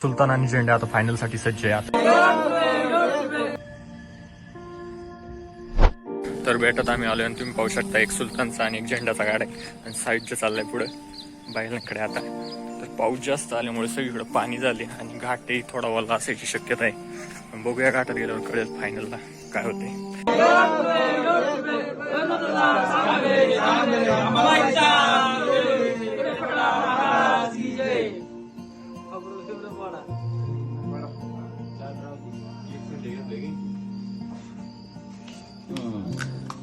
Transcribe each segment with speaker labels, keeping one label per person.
Speaker 1: सुलतान आणि झेंडा आता फायनलसाठी सज्ज आहे आता तर भेटत आम्ही आलोय आणि तुम्ही पाहू शकता एक सुलतानचा आणि एक झेंडाचा गाड आहे. आणि साईडचं चाललंय पुढे. बैलांकडे आता. तर पाऊस जास्त आल्यामुळे सगळीकडे पाणी झाले आणि घाटही थोडा वल्ला असायची शक्यता आहे. पण बघूया घाटात गेल्यावर कळेल फायनलला काय होते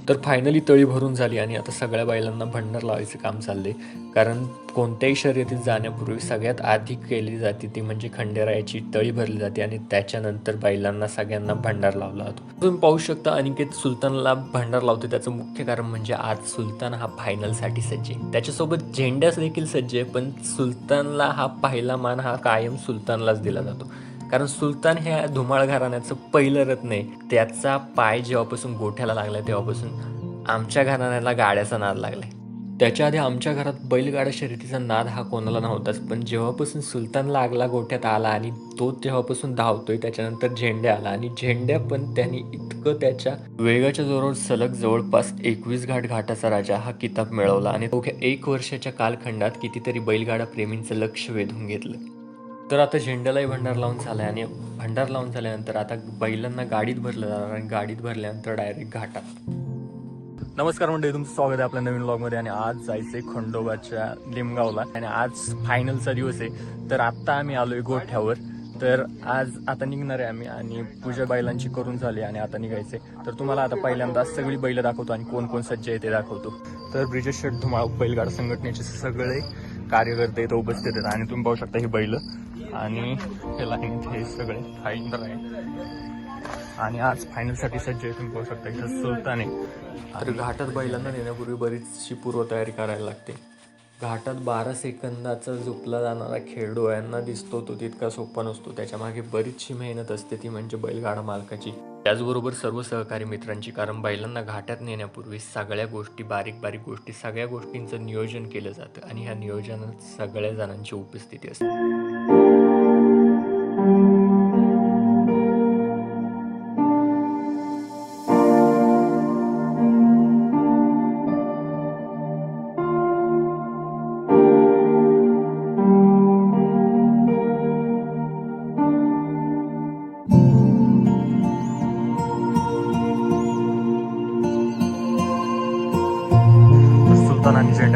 Speaker 1: तर फायनली तळी भरून झाली आणि आता सगळ्या बैलांना भंडार लावायचं काम चाललंय. कारण कोणत्याही शर्यतीत जाण्यापूर्वी सगळ्यात आधी केली जाते ती म्हणजे खंडेरायाची तळी भरली जाते आणि त्याच्यानंतर बैलांना सगळ्यांना भंडार लावला जातो. तुम्ही पाहू शकता अनिकेत सुलतानला भंडार लावतो त्याचं मुख्य कारण म्हणजे आज सुलतान हा फायनलसाठी सज्ज आहे. त्याच्यासोबत झेंड्यास देखील सज्ज आहे पण सुलतानला हा पहिला मान हा कायम सुलतानलाच दिला जातो. कारण सुलतान हे धुमाळ घराण्याचं पहिलं रत्न आहे. त्याचा पाय जेव्हापासून गोठ्याला लागला तेव्हापासून आमच्या घराण्याला गाड्याचा नाद लागलाय. त्याच्या आधी आमच्या घरात बैलगाडा शर्यतीचा नाद हा कोणाला नव्हताच पण जेव्हापासून सुलतान लागला गोठ्यात आला आणि तो तेव्हापासून धावतोय त्याच्यानंतर झेंड्या आला. आणि झेंड्या पण त्यांनी इतकं त्याच्या वेगाच्या जोरावर सलग जवळपास एकवीस घाट घाटाचा राजा हा किताब मिळवला. आणि अवघ्या एक वर्षाच्या कालखंडात कितीतरी बैलगाडा प्रेमींचं लक्ष वेधून घेतलं. तर आता झेंड्यालाही भंडार लावून झालाय आणि भंडार लावून झाल्यानंतर आता बैलांना गाडीत भरलं जाणार आणि गाडीत भरल्यानंतर डायरेक्ट घाटात. नमस्कार मंडळी तुमचं स्वागत आहे आपल्या नवीन ब्लॉगमध्ये आणि आज जायचंय खंडोबाच्या लिमगावला. आणि आज फायनलचा दिवस आहे. तर आत्ता आम्ही आलोय गोठ्यावर. तर आज आता निघणार आहे आम्ही आणि पूजा बैलांची करून झाली आणि आता निघायचंय. तर तुम्हाला आता पहिल्यांदा सगळी बैल दाखवतो आणि कोण कोण सज्ज आहे ते दाखवतो. तर ब्रिजेश शेठ धुमाळ बैलगाडा संघटनेचे सगळे कार्यकर्ते इथं उपस्थित आहेत. आणि तुम्ही पाहू शकता ही बैल. आणि हे लाईन हे सगळे फाईनर आहे. आणि आज फायनलसाठी सज्ज आहे. तुम्ही पाहू शकता इथं सुलतान. आहे तर घाटात बैलांना नेण्यापूर्वी बरीचशी पूर्वतयारी करायला लागते. घाटात बारा सेकंदाचा झुपला जाणारा खेळ डोळ्यांना दिसतो तो तितका सोपा नसतो. त्याच्यामागे बरीचशी मेहनत असते. ती म्हणजे बैलगाडा मालकाची. त्याचबरोबर सर्व सहकारी मित्रांची कारण बैलांना घाटात नेण्यापूर्वी सगळ्या गोष्टी बारीक बारीक गोष्टी सगळ्या गोष्टींचं नियोजन केलं जातं आणि ह्या नियोजनात सगळ्या जणांची उपस्थिती असते.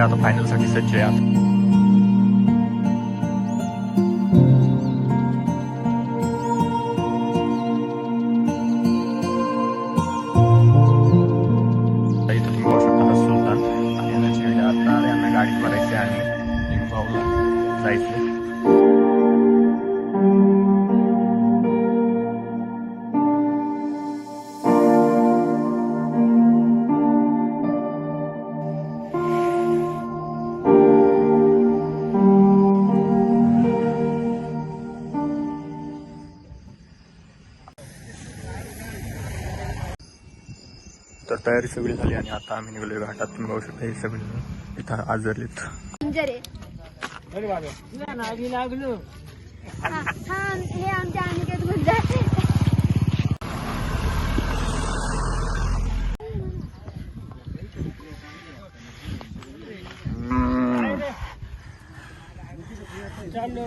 Speaker 1: सुलतान आणि झेंडा आता फायनलसाठी तयारी सगळी झाली आणि आता आम्ही निघलोय घाटात. तुम्ही बघू शकता हे सगळी इथं आजारलीत.
Speaker 2: चाललो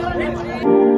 Speaker 2: धन्यवाद